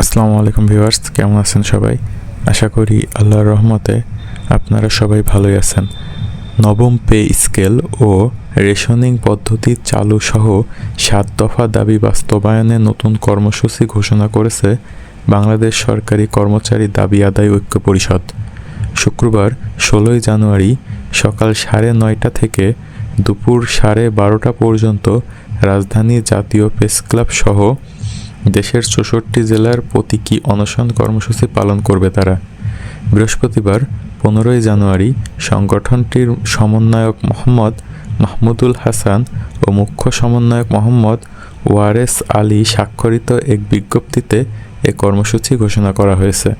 আসসালামু আলাইকুম ভিউয়ার্স, কেমন আছেন সবাই? আশা করি আল্লাহর রহমতে আপনারা সবাই ভালোই আছেন। নবম পে স্কেল ও রেশনিং পদ্ধতি চালু সহ সাত দফা দাবি বাস্তবায়নে নতুন কর্মসূচি ঘোষণা করেছে বাংলাদেশ সরকারি কর্মচারী দাবি আদায় ঐক্য পরিষদ। শুক্রবার ষোলোই জানুয়ারি সকাল সাড়ে নয়টা থেকে দুপুর সাড়ে বারোটা পর্যন্ত রাজধানী জাতীয় প্রেস ক্লাব সহ দেশের চৌষট্টি জেলার প্রতীকী অনশন কর্মসূচি পালন করবে তারা? বৃহস্পতিবার, পনেরোই জানুয়ারি, সংগঠনটির সমন্বয়ক মোহাম্মদ মাহমুদুল হাসান ও মুখ্য সমন্বয়ক মোহাম্মদ ওয়ারেস আলী স্বাক্ষরিত এক বিজ্ঞপ্তিতে এ কর্মসূচি ঘোষণা করা হয়েছে।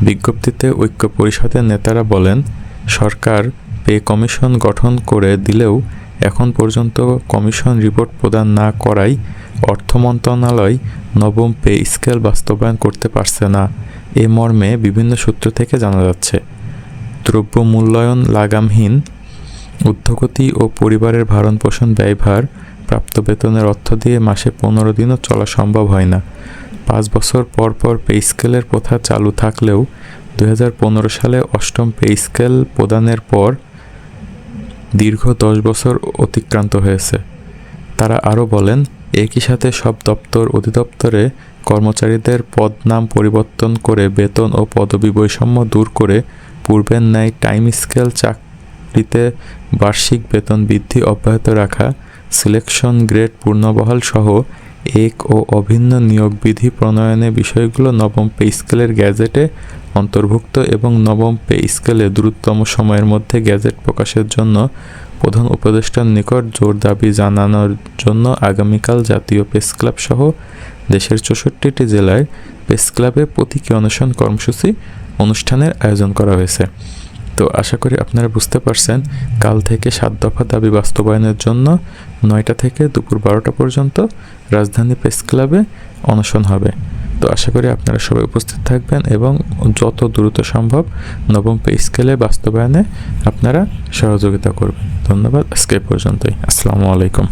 বিজ্ঞপ্তিতে ঐক্য পরিষদের নেতারা বলেন, সরকার পে কমিশন গঠন করে দিলেও এখন পর্যন্ত কমিশন রিপোর্ট প্রদান না করায় অর্থ মন্ত্রণালয় নবম পে স্কেল বাস্তবায়ন করতে পারছে না। এ মর্মে বিভিন্ন সূত্র থেকে জানা যাচ্ছে, দ্রব্য মূল্যায়ন লাগামহীন ঊর্ধ্বগতি ও পরিবারের ভরণ পোষণ ব্যয়ভার, প্রাপ্ত বেতনের অর্থ দিয়ে মাসে পনেরো দিনও চলা সম্ভব হয় না। পাঁচ বছর পর পর পে স্কেলের প্রথা চালু থাকলেও দু হাজার পনেরো সালে অষ্টম পে স্কেল প্রদানের পর দীর্ঘ দশ বছর অতিক্রান্ত হয়েছে। তারা আরও বলেন, একই সাথে সব দপ্তর অধিদপ্তরে কর্মচারীদের পদ নাম পরিবর্তন করে বেতন ও পদবি বৈষম্য দূর করে পূর্বের ন্যায় টাইম স্কেল চাকরিতে বার্ষিক বেতন বৃদ্ধি অব্যাহত রাখা, সিলেকশন গ্রেড পূর্ণবহাল সহ এক ও অভিন্ন নিয়োগ বিধি প্রণয়নের বিষয়গুলো নবম পে স্কেলের গ্যাজেটে অন্তর্ভুক্ত এবং নবম পে স্কেলে দ্রুততম সময়ের মধ্যে গ্যাজেট প্রকাশের জন্য প্রধান উপদেষ্টার নিকট জোর দাবি জানানোর জন্য আগামীকাল জাতীয় প্রেস ক্লাব সহ দেশের চৌষট্টিটি জেলায় প্রেস ক্লাবে প্রতীকী অনশন কর্মসূচি অনুষ্ঠানের আয়োজন করা হয়েছে। তো আশা করি আপনারা বুঝতে পারছেন, কাল থেকে সাত দফা দাবি বাস্তবায়নের জন্য নয়টা থেকে দুপুর বারোটা পর্যন্ত রাজধানী প্রেস ক্লাবে অনশন হবে। তো আশা করি আপনারা সবাই উপস্থিত থাকবেন এবং যত দ্রুত সম্ভব নবম পে স্কেলে বাস্তবায়নে আপনারা সহযোগিতা করবেন। ধন্যবাদ, আজকে পর্যন্তই। আসসালামু আলাইকুম।